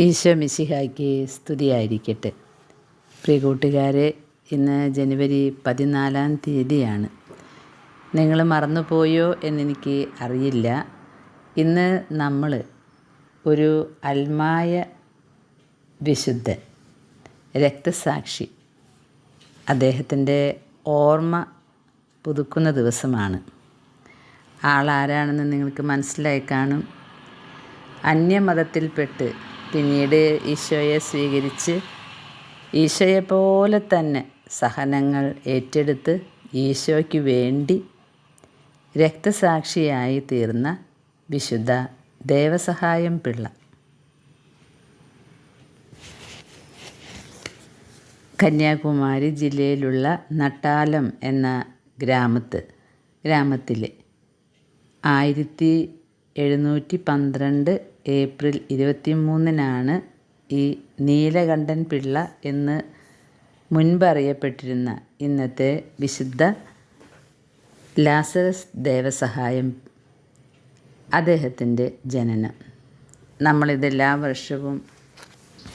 ഈശോ മിശിഹായ്ക്ക് സ്തുതിയായിരിക്കട്ടെ. പ്രിയ കൂട്ടുകാരെ ഇന്ന് ജനുവരി പതിനാലാം തീയതിയാണ്. നിങ്ങൾ മറന്നുപോയോ എന്നെനിക്ക് അറിയില്ല. ഇന്ന് നമ്മൾ ഒരു അൽമായ വിശുദ്ധൻ രക്തസാക്ഷി അദ്ദേഹത്തിന്റെ ഓർമ്മ പുതുക്കുന്ന ദിവസമാണ്. ആളാരാണെന്ന് നിങ്ങൾക്ക് മനസ്സിലായി കാണും. അന്യമതത്തിൽപ്പെട്ട് പിന്നീട് ഈശോയെ സ്വീകരിച്ച് ഈശോയെപ്പോലെ തന്നെ സഹനങ്ങൾ ഏറ്റെടുത്ത് ഈശോയ്ക്ക് വേണ്ടി രക്തസാക്ഷിയായി തീർന്ന വിശുദ്ധ ദേവസഹായം പിള്ള. കന്യാകുമാരി ജില്ലയിലുള്ള നട്ടാലം എന്ന ഗ്രാമത്ത് ഗ്രാമത്തിലെ ആയിരത്തി എഴുന്നൂറ്റി പന്ത്രണ്ട് ഏപ്രിൽ ഇരുപത്തി മൂന്നിനാണ് ഈ നീലകണ്ഠൻ പിള്ള എന്ന് മുൻപറിയപ്പെട്ടിരുന്ന ഇന്നത്തെ വിശുദ്ധ ലാസറസ് ദേവസഹായം അദ്ദേഹത്തിന്റെ ജനനം. നമ്മളിതെല്ലാ വർഷവും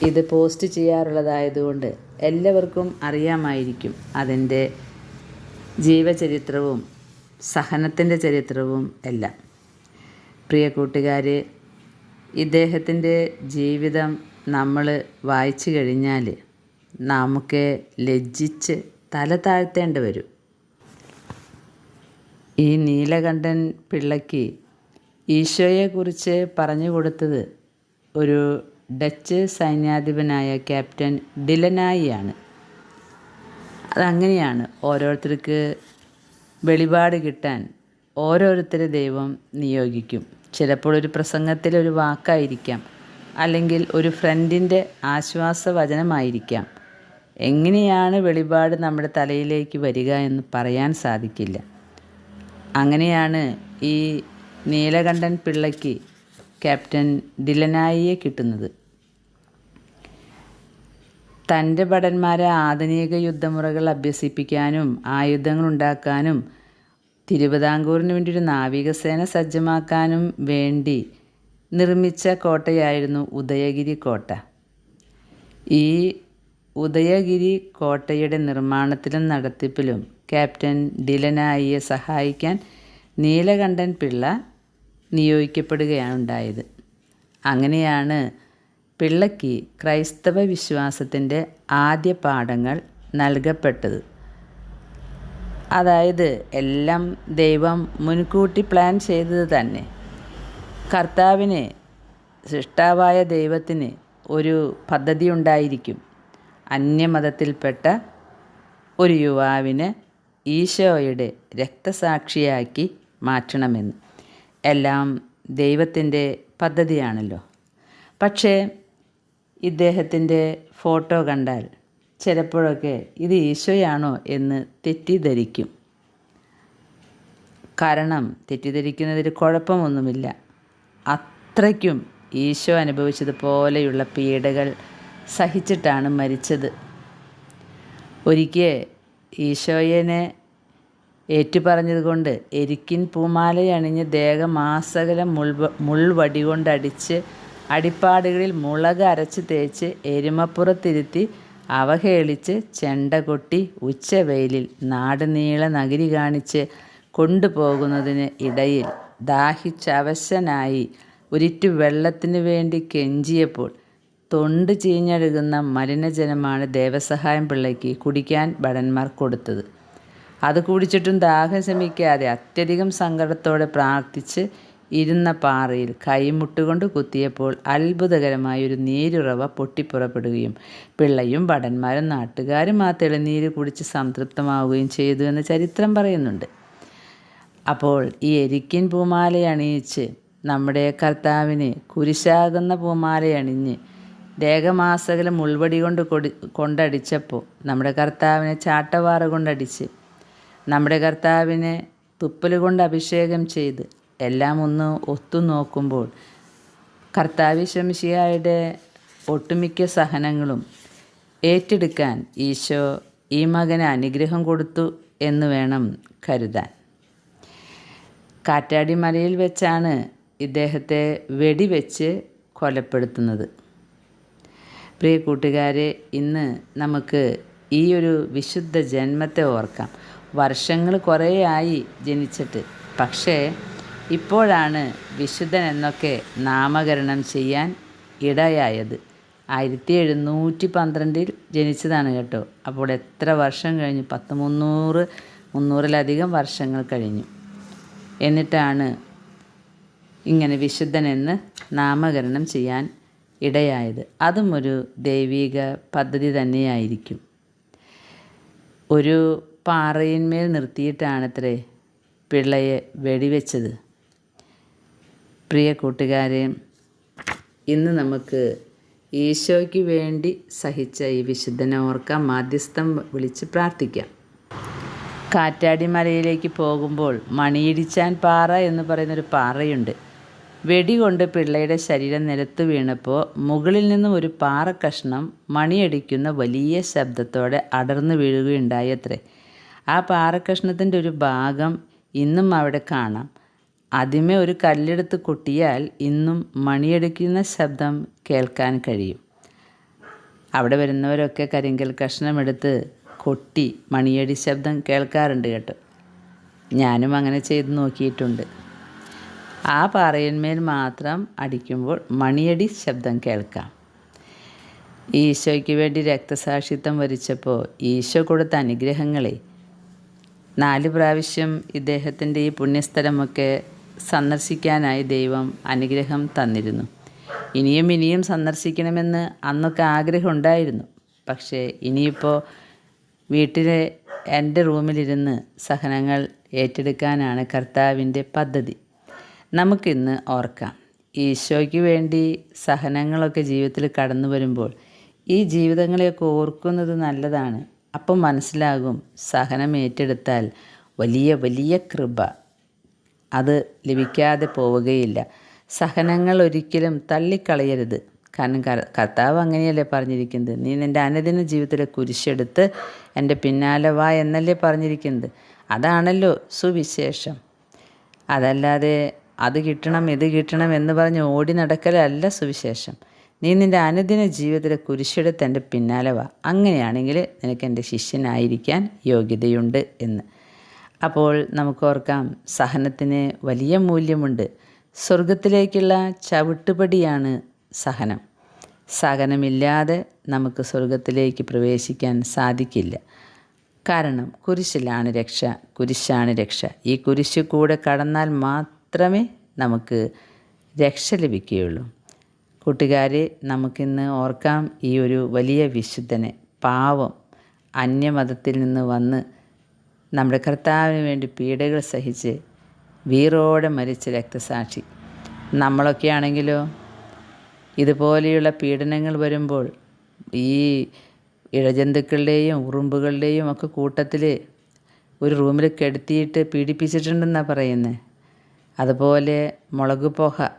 ഇത് പോസ്റ്റ് ചെയ്യാറുള്ളതായതുകൊണ്ട് എല്ലാവർക്കും അറിയാമായിരിക്കും അതിന്റെ ജീവചരിത്രവും സഹനത്തിന്റെ ചരിത്രവും എല്ലാം. പ്രിയ കൂട്ടുകാരെ ഇദ്ദേഹത്തിന്റെ ജീവിതം നമ്മൾ വായിച്ചു കഴിഞ്ഞാൽ നമുക്ക് ലജ്ജിച്ച് തല താഴ്ത്തേണ്ടി വരും. ഈ നീലകണ്ഠൻ പിള്ളയ്ക്ക് ഈശോയെക്കുറിച്ച് പറഞ്ഞു കൊടുത്തത് ഒരു ഡച്ച് സൈന്യാധിപനായ ക്യാപ്റ്റൻ ഡിലനായിയാണ്. അതങ്ങനെയാണ് ഓരോരുത്തർക്ക് വെളിപാട് കിട്ടാൻ ഓരോരുത്തരെ ദൈവം നിയോഗിക്കും. ചിലപ്പോൾ ഒരു പ്രസംഗത്തിലൊരു വാക്കായിരിക്കാം. അല്ലെങ്കിൽ ഒരു ഫ്രണ്ടിന്റെ ആശ്വാസവചനമായിരിക്കാം. എങ്ങനെയാണ് വെളിപാട് നമ്മുടെ തലയിലേക്ക് വരിക എന്ന് പറയാൻ സാധിക്കില്ല. അങ്ങനെയാണ് ഈ നീലകണ്ഠൻ പിള്ളയ്ക്ക് ക്യാപ്റ്റൻ ഡിലനായിയെ കിട്ടുന്നത്. തന്റെ ഭടന്മാരെ ആധുനിക യുദ്ധമുറകൾ അഭ്യസിപ്പിക്കാനും ആയുധങ്ങൾ ഉണ്ടാക്കാനും തിരുവിതാംകൂറിന് വേണ്ടി ഒരു നാവികസേന സജ്ജമാക്കാനും വേണ്ടി നിർമ്മിച്ച കോട്ടയായിരുന്നു ഉദയഗിരി കോട്ട. ഈ ഉദയഗിരി കോട്ടയുടെ നിർമ്മാണത്തിലും നടത്തിപ്പിലും ക്യാപ്റ്റൻ ഡിലനായിയെ സഹായിക്കാൻ നീലകണ്ഠൻ പിള്ള നിയോഗിക്കപ്പെടുകയാണ് ഉണ്ടായത് അങ്ങനെയാണ് പിള്ളയ്ക്ക് ക്രൈസ്തവ വിശ്വാസത്തിന്റെ ആദ്യ പാഠങ്ങൾ നൽകപ്പെട്ടത്. അതായത് എല്ലാം ദൈവം മുൻകൂട്ടി പ്ലാൻ ചെയ്തത് തന്നെ. കർത്താവിന് സൃഷ്ടാവായ ദൈവത്തിന് ഒരു പദ്ധതി ഉണ്ടായിരിക്കും. അന്യമതത്തിൽപ്പെട്ട ഒരു യുവാവിനെ ഈശോയുടെ രക്തസാക്ഷിയാക്കി മാറ്റണമെന്ന്. എല്ലാം ദൈവത്തിന്റെ പദ്ധതിയാണല്ലോ. പക്ഷേ ഇദ്ദേഹത്തിന്റെ ഫോട്ടോ കണ്ടാൽ ചിലപ്പോഴൊക്കെ ഇത് ഈശോയാണോ എന്ന് തെറ്റിദ്ധരിക്കും. കാരണം തെറ്റിദ്ധരിക്കുന്നതിൽ കുഴപ്പമൊന്നുമില്ല. അത്രയ്ക്കും ഈശോ അനുഭവിച്ചതുപോലെയുള്ള പീഡകൾ സഹിച്ചിട്ടാണ് മരിച്ചത്. ഒരിക്കൽ ഈശോയനെ ഏറ്റുപറഞ്ഞതുകൊണ്ട് എരിക്കിൻ പൂമാലയണിഞ്ഞ് ദേഹമാസകലം മുൾ മുൾവടി കൊണ്ടടിച്ച് അടിപ്പാടുകളിൽ മുളക് അരച്ച് തേച്ച് എരുമപ്പുറത്തിരുത്തി അവഹേളിച്ച് ചെണ്ട കൊട്ടി ഉച്ചവെയിലിൽ നാടുനീള നഗരി കാണിച്ച് കൊണ്ടുപോകുന്നതിന് ഇടയിൽ ദാഹിച്ചവശനായി ഒരിറ്റു വെള്ളത്തിനു വേണ്ടി കെഞ്ചിയപ്പോൾ തൊണ്ട് ചീഞ്ഞഴുകുന്ന മലിനജലമാണ് ദേവസഹായം പിള്ളയ്ക്ക് കുടിക്കാൻ ഭടന്മാർ കൊടുത്തത്. അത് കുടിച്ചിട്ടും ദാഹം ശമിക്കാതെ അത്യധികം സങ്കടത്തോടെ പ്രാർത്ഥിച്ച് ഇരുന്ന പാറയിൽ കൈമുട്ടുകൊണ്ട് കുത്തിയപ്പോൾ അത്ഭുതകരമായ ഒരു നീരുറവ പൊട്ടിപ്പുറപ്പെടുകയും പിള്ളയും ഭടന്മാരും നാട്ടുകാരും ആ തെളിനീര് കുടിച്ച് സംതൃപ്തമാവുകയും ചെയ്തു എന്ന് ചരിത്രം പറയുന്നുണ്ട്. അപ്പോൾ ഈ എരിക്കിൻ പൂമാലയണിയിച്ച് നമ്മുടെ കർത്താവിന് കുരിശാകുന്ന പൂമാലയണിഞ്ഞ് ദേഹമാസകലം മുൾവടി കൊണ്ട് കൊടി കൊണ്ടടിച്ചപ്പോൾ നമ്മുടെ കർത്താവിനെ ചാട്ടവാറ കൊണ്ടടിച്ച് നമ്മുടെ കർത്താവിനെ തുപ്പൽ കൊണ്ട് അഭിഷേകം ചെയ്ത് എല്ലാം ഒന്ന് ഒത്തു നോക്കുമ്പോൾ കർത്താവി ശംശിയായുടെ ഒട്ടുമിക്ക സഹനങ്ങളും ഏറ്റെടുക്കാൻ ഈശോ ഈ മകന് അനുഗ്രഹം കൊടുത്തു എന്ന് വേണം കരുതാൻ. കാറ്റാടി മലയിൽ വെച്ചാണ് ഇദ്ദേഹത്തെ വെടിവെച്ച് കൊലപ്പെടുത്തുന്നത്. പ്രിയ കൂട്ടുകാരെ ഇന്ന് നമുക്ക് ഈ ഒരു വിശുദ്ധ ജന്മത്തെ ഓർക്കാം. വർഷങ്ങൾ കുറേയായി ജനിച്ചിട്ട്. പക്ഷേ ഇപ്പോഴാണ് വിശുദ്ധൻ എന്നൊക്കെ നാമകരണം ചെയ്യാൻ ഇടയായത്. ആയിരത്തി എഴുന്നൂറ്റി പന്ത്രണ്ടിൽ ജനിച്ചതാണ് കേട്ടോ. അപ്പോൾ എത്ര വർഷം കഴിഞ്ഞു? പത്ത് മുന്നൂറ് മുന്നൂറിലധികം വർഷങ്ങൾ കഴിഞ്ഞു. എന്നിട്ടാണ് ഇങ്ങനെ വിശുദ്ധനെന്ന് നാമകരണം ചെയ്യാൻ ഇടയായത്. അതും ഒരു ദൈവിക പദ്ധതി തന്നെയായിരിക്കും. ഒരു പാറയിന്മേൽ നിർത്തിയിട്ടാണത്രേ പിള്ളയെ വെടിവെച്ചത്. പ്രിയ കൂട്ടുകാരെ ഇന്ന് നമുക്ക് ഈശോയ്ക്ക് വേണ്ടി സഹിച്ച ഈ വിശുദ്ധനെ ഓർക്കാം. മാധ്യസ്ഥം വിളിച്ച് പ്രാർത്ഥിക്കാം. കാറ്റാടി മലയിലേക്ക് പോകുമ്പോൾ മണിയിടിച്ചാൻ പാറ എന്ന് പറയുന്നൊരു പാറയുണ്ട്. വെടികൊണ്ട് പിള്ളയുടെ ശരീരം നിലത്ത് വീണപ്പോൾ മുകളിൽ നിന്നും ഒരു പാറ കഷ്ണം മണിയടിക്കുന്ന വലിയ ശബ്ദത്തോടെ അടർന്നു വീഴുകയുണ്ടായത്രേ ആ പാറ പാറക്കഷ്ണത്തിന്റെ ഒരു ഭാഗം ഇന്നും അവിടെ കാണാം. ആദ്യമേ ഒരു കല്ലെടുത്ത് കൊട്ടിയാൽ ഇന്നും മണിയടിക്കുന്ന ശബ്ദം കേൾക്കാൻ കഴിയും. അവിടെ വരുന്നവരൊക്കെ കരിങ്കൽ കഷ്ണമെടുത്ത് കൊട്ടി മണിയടി ശബ്ദം കേൾക്കാറുണ്ട് കേട്ടോ. ഞാനും അങ്ങനെ ചെയ്ത് നോക്കിയിട്ടുണ്ട്. ആ പാറയന്മേൽ മാത്രം അടിക്കുമ്പോൾ മണിയടി ശബ്ദം കേൾക്കാം. ഈശോയ്ക്ക് വേണ്ടി രക്തസാക്ഷിത്വം വരിച്ചപ്പോൾ ഈശോ കൊടുത്ത അനുഗ്രഹങ്ങളെ നാല് പ്രാവശ്യം ഇദ്ദേഹത്തിന്റെ ഈ പുണ്യസ്ഥലമൊക്കെ സന്ദർശിക്കാനായി ദൈവം അനുഗ്രഹം തന്നിരുന്നു. ഇനിയും ഇനിയും സന്ദർശിക്കണമെന്ന് അന്നൊക്കെ ആഗ്രഹം ഉണ്ടായിരുന്നു പക്ഷേ ഇനിയിപ്പോൾ വീട്ടിലെ എന്റെ റൂമിലിരുന്ന് സഹനങ്ങൾ ഏറ്റെടുക്കാനാണ് കർത്താവിന്റെ പദ്ധതി. നമുക്കിന്ന് ഓർക്കാം. ഈശോയ്ക്ക് വേണ്ടി സഹനങ്ങളൊക്കെ ജീവിതത്തിൽ കടന്നു വരുമ്പോൾ ഈ ജീവിതങ്ങളെയൊക്കെ ഓർക്കുന്നത് നല്ലതാണ്. അപ്പം മനസ്സിലാകും സഹനം ഏറ്റെടുത്താൽ വലിയ വലിയ കൃപ അത് ലഭിക്കാതെ പോവുകയില്ല. സഹനങ്ങൾ ഒരിക്കലും തള്ളിക്കളയരുത്. കാരണം കർത്താവ് അങ്ങനെയല്ലേ പറഞ്ഞിരിക്കുന്നത്? നീ നിന്റെ അനുദിന ജീവിതത്തിലെ കുരിശെടുത്ത് എന്റെ പിന്നാലെ വാ എന്നല്ലേ പറഞ്ഞിരിക്കുന്നത്? അതാണല്ലോ സുവിശേഷം. അതല്ലാതെ അത് കിട്ടണം ഇത് കിട്ടണം എന്ന് പറഞ്ഞ് ഓടി നടക്കലല്ല സുവിശേഷം. നീ നിന്റെ അനുദിന ജീവിതത്തിലെ കുരിശെടുത്ത് എന്റെ പിന്നാലെ വാ. അങ്ങനെയാണെങ്കിൽ നിനക്ക് എന്റെ ശിഷ്യനായിരിക്കാൻ യോഗ്യതയുണ്ട് എന്ന്. അപ്പോൾ നമുക്ക് ഓർക്കാം സഹനത്തിന് വലിയ മൂല്യമുണ്ട്. സ്വർഗത്തിലേക്കുള്ള ചവിട്ടുപടിയാണ് സഹനം. സഹനമില്ലാതെ നമുക്ക് സ്വർഗത്തിലേക്ക് പ്രവേശിക്കാൻ സാധിക്കില്ല. കാരണം കുരിശിലാണ് രക്ഷ കുരിശാണ് രക്ഷ. ഈ കുരിശ് കൂടെ കടന്നാൽ മാത്രമേ നമുക്ക് രക്ഷ ലഭിക്കുകയുള്ളൂ. കൂട്ടുകാരെ നമുക്കിന്ന് ഓർക്കാം ഈ ഒരു വലിയ വിശുദ്ധനെ. പാവം അന്യമതത്തിൽ നിന്ന് വന്ന് നമ്മുടെ കർത്താവിന് വേണ്ടി പീഡകൾ സഹിച്ച് വീറോടെ മരിച്ച രക്തസാക്ഷി. നമ്മളൊക്കെ ആണെങ്കിലോ ഇതുപോലെയുള്ള പീഡനങ്ങൾ വരുമ്പോൾ ഈ ഇഴജന്തുക്കളുടെയും ഉറുമ്പുകളുടെയും ഒക്കെ കൂട്ടത്തിൽ ഒരു റൂമിൽ കെടുത്തിയിട്ട് പീഡിപ്പിച്ചിട്ടുണ്ടെന്നാണ് പറയുന്നത് അതുപോലെ മുളക് പുക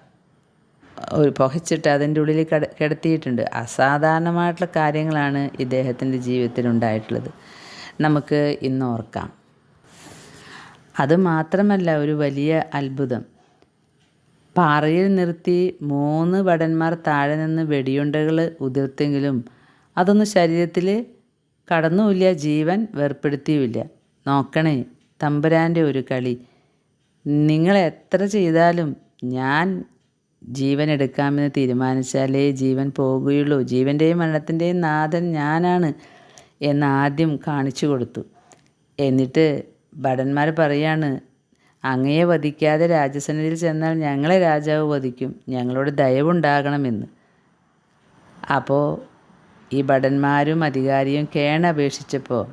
ഒരു പുകച്ചിട്ട് അതിന്റെ ഉള്ളിൽ കട കിടത്തിയിട്ടുണ്ട്. അസാധാരണമായിട്ടുള്ള കാര്യങ്ങളാണ് ഇദ്ദേഹത്തിന്റെ ജീവിതത്തിൽ ഉണ്ടായിട്ടുള്ളത്. നമുക്ക് ഇന്ന് ഓർക്കാം. അത് മാത്രമല്ല ഒരു വലിയ അത്ഭുതം. പാറയിൽ നിർത്തി മൂന്ന് ഭടന്മാർ താഴെ നിന്ന് വെടിയുണ്ടകൾ ഉതിർത്തെങ്കിലും അതൊന്നും ശരീരത്തിൽ കടന്നുമില്ല ജീവൻ വേർപ്പെടുത്തിയുമില്ല. നോക്കണേ തമ്പുരാന്റെ ഒരു കളി. നിങ്ങൾ എത്ര ചെയ്താലും ഞാൻ ജീവൻ എടുക്കാമെന്ന് തീരുമാനിച്ചാലേ ജീവൻ പോകുകയുള്ളൂ. ജീവന്റെയും മരണത്തിന്റെയും നാഥൻ ഞാനാണ് എന്ന് ആദ്യം കാണിച്ചു കൊടുത്തു. എന്നിട്ട് ഭടന്മാർ പറയാണ് അങ്ങയെ വധിക്കാതെ രാജസന്നിധിയിൽ ചെന്നാൽ ഞങ്ങളെ രാജാവ് വധിക്കും ഞങ്ങളോട് ദയവുണ്ടാകണമെന്ന്. അപ്പോൾ ഈ ഭടന്മാരും അധികാരിയും കേണപേക്ഷിച്ചപ്പോൾ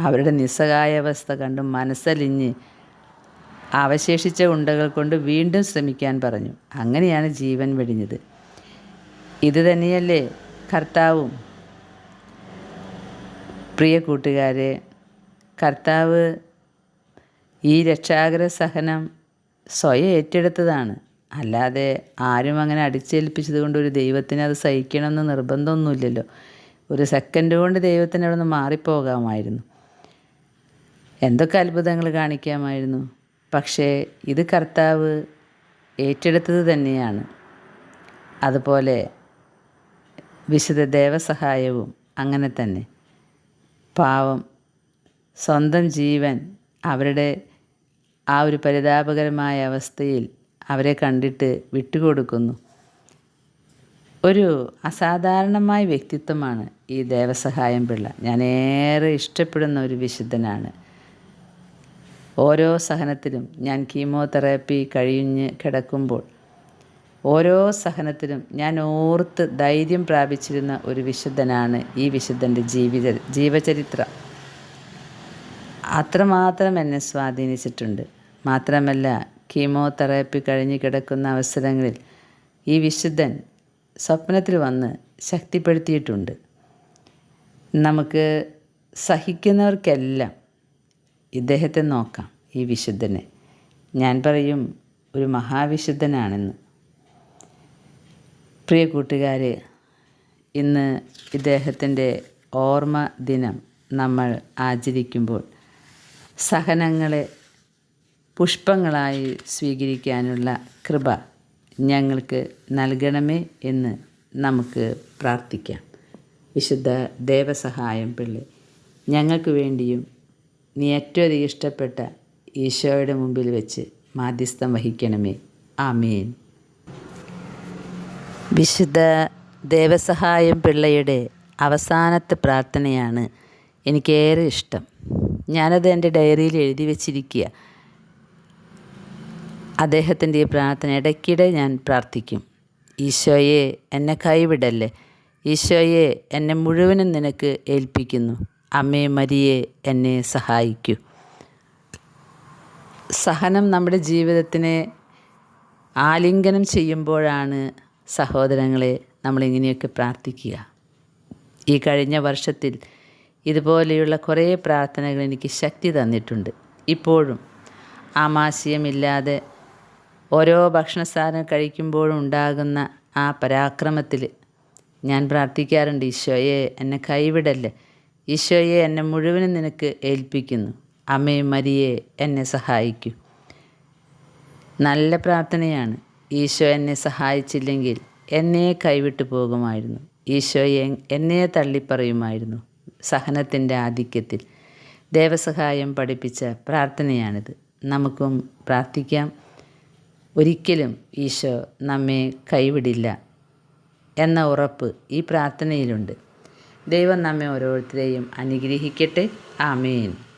അവരുടെ നിസ്സഹായ അവസ്ഥ കണ്ട് മനസ്സലിഞ്ഞ് അവശേഷിച്ച ഉണ്ടകൾ കൊണ്ട് വീണ്ടും ശ്രമിക്കാൻ പറഞ്ഞു. അങ്ങനെയാണ് ജീവൻ വെടിഞ്ഞത്. ഇത് തന്നെയല്ലേ കർത്താവും. പ്രിയ കൂട്ടുകാരെ കർത്താവ് ഈ രക്ഷാകര സഹനം സ്വയം ഏറ്റെടുത്തതാണ്. അല്ലാതെ ആരും അങ്ങനെ അടിച്ചേൽപ്പിച്ചത് കൊണ്ട് ഒരു ദൈവത്തിന് അത് സഹിക്കണമെന്ന് നിർബന്ധമൊന്നുമില്ലല്ലോ. ഒരു സെക്കൻഡ് കൊണ്ട് ദൈവത്തിന് അവിടെ നിന്ന് മാറിപ്പോകാമായിരുന്നു. എന്തൊക്കെ അത്ഭുതങ്ങൾ കാണിക്കാമായിരുന്നു. പക്ഷേ ഇത് കർത്താവ് ഏറ്റെടുത്തത് തന്നെയാണ്. അതുപോലെ വിശുദ്ധ ദേവസഹായവും അങ്ങനെ തന്നെ. പാവം സ്വന്തം ജീവൻ അവരുടെ ആ ഒരു പരിതാപകരമായ അവസ്ഥയിൽ അവരെ കണ്ടിട്ട് വിട്ടുകൊടുക്കുന്നു. ഒരു അസാധാരണമായ വ്യക്തിത്വമാണ് ഈ ദേവസഹായം പിള്ള. ഞാൻ ഏറെ ഇഷ്ടപ്പെടുന്ന ഒരു വിശുദ്ധനാണ്. ഓരോ സഹനത്തിലും ഞാൻ കീമോതെറാപ്പി കഴിഞ്ഞ് കിടക്കുമ്പോൾ ഓരോ സഹനത്തിലും ഞാൻ ഓർത്ത് ധൈര്യം പ്രാപിച്ചിരുന്ന ഒരു വിശുദ്ധനാണ് ഈ വിശുദ്ധന്റെ ജീവിത ജീവചരിത്രം. അത്രമാത്രം എന്നെ സ്വാധീനിച്ചിട്ടുണ്ട്. മാത്രമല്ല കീമോതെറാപ്പി കഴിഞ്ഞ് കിടക്കുന്ന അവസരങ്ങളിൽ ഈ വിശുദ്ധൻ സ്വപ്നത്തിൽ വന്ന് ശക്തിപ്പെടുത്തിയിട്ടുണ്ട്. നമുക്ക് സഹിക്കുന്നവർക്കെല്ലാം ഇദ്ദേഹത്തെ നോക്കാം ഈ വിശുദ്ധനെ. ഞാൻ പറയും ഒരു മഹാവിശുദ്ധനാണെന്ന്. പ്രിയ കൂട്ടുകാരെ ഇന്ന് ഇദ്ദേഹത്തിന്റെ ഓർമ്മ ദിനം നമ്മൾ ആചരിക്കുമ്പോൾ സഹനങ്ങളെ പുഷ്പങ്ങളായി സ്വീകരിക്കാനുള്ള കൃപ ഞങ്ങൾക്ക് നൽകണമേ എന്ന് നമുക്ക് പ്രാർത്ഥിക്കാം. വിശുദ്ധ ദേവസഹായം പിള്ളി ഞങ്ങൾക്ക് വേണ്ടിയും നീ ഏറ്റവും അധികം ഇഷ്ടപ്പെട്ട ഈശോയുടെ മുമ്പിൽ വെച്ച് മാധ്യസ്ഥം വഹിക്കണമേ. ആമേൻ. വിശുദ്ധ ദേവസഹായം പിള്ളയുടെ അവസാനത്തെ പ്രാർത്ഥനയാണ് എനിക്കേറെ ഇഷ്ടം. ഞാനത് എന്റെ ഡയറിയിൽ എഴുതി വച്ചിരിക്കുക. അദ്ദേഹത്തിന്റെ ഈ പ്രാർത്ഥന ഇടയ്ക്കിടെ ഞാൻ പ്രാർത്ഥിക്കും. ഈശോയെ എന്നെ കൈവിടല്ലേ. ഈശോയെ എന്നെ മുഴുവനും നിനക്ക് ഏൽപ്പിക്കുന്നു. അമ്മേ മരിയെ എന്നെ സഹായിക്കൂ. സഹനം നമ്മുടെ ജീവിതത്തിനെ ആലിംഗനം ചെയ്യുമ്പോഴാണ് സഹോദരങ്ങളെ നമ്മളിങ്ങനെയൊക്കെ പ്രാർത്ഥിക്കുക. ഈ കഴിഞ്ഞ വർഷത്തിൽ ഇതുപോലെയുള്ള കുറേ പ്രാർത്ഥനകൾ എനിക്ക് ശക്തി തന്നിട്ടുണ്ട്. ഇപ്പോഴും ആമാശയമില്ലാതെ ഓരോ ഭക്ഷണ സാധനം കഴിക്കുമ്പോഴും ഉണ്ടാകുന്ന ആ പരാക്രമത്തിൽ ഞാൻ പ്രാർത്ഥിക്കാറുണ്ട് ഈശോയെ എന്നെ കൈവിടല്ലേ? ഈശോയെ എന്നെ മുഴുവനും നിനക്ക് ഏൽപ്പിക്കുന്നു. അമ്മേ മരിയെ എന്നെ സഹായിക്കൂ. നല്ല പ്രാർത്ഥനയാണ്. ഈശോ എന്നെ സഹായിച്ചില്ലെങ്കിൽ എന്നെ കൈവിട്ടു പോകുമായിരുന്നു. ഈശോയെ എന്നെ തള്ളിപ്പറയുമായിരുന്നു. സഹനത്തിന്റെ ആധിക്യത്തിൽ ദേവസഹായം പഠിപ്പിച്ച പ്രാർത്ഥനയാണിത്. നമുക്കും പ്രാർത്ഥിക്കാം. ഒരിക്കലും ഈശോ നമ്മെ കൈവിടില്ല എന്ന ഉറപ്പ് ഈ പ്രാർത്ഥനയിലുണ്ട്. ദൈവം നമ്മെ ഓരോരുത്തരെയും അനുഗ്രഹിക്കട്ടെ. ആമേൻ.